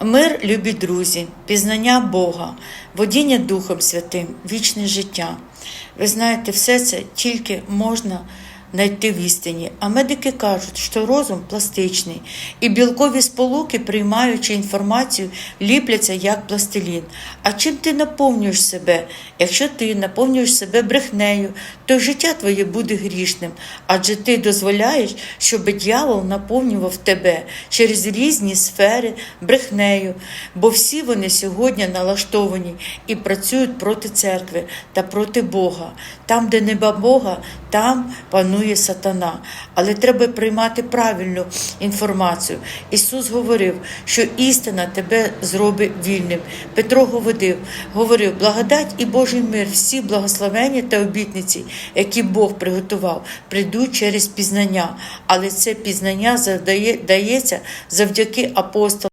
Мир, любі друзі, пізнання Бога, водіння Духом Святим, вічне життя. Ви знаєте, все це тільки можна знайти в істині. А медики кажуть, що розум пластичний, і білкові сполуки, приймаючи інформацію, ліпляться як пластилін. А чим ти наповнюєш себе? Якщо ти наповнюєш себе брехнею, то життя твоє буде грішним, адже ти дозволяєш, щоб дьявол наповнював тебе через різні сфери брехнею, бо всі вони сьогодні налаштовані і працюють проти церкви та проти Бога. Там, де нема Бога, там панує сатана. Але треба приймати правильну інформацію. Ісус говорив, що істина тебе зробить вільним. Петро говорив, говорив, благодать і Божий мир, всі благословення та обітниці, які Бог приготував, прийдуть через пізнання. Але це пізнання задає- дається завдяки апостолам.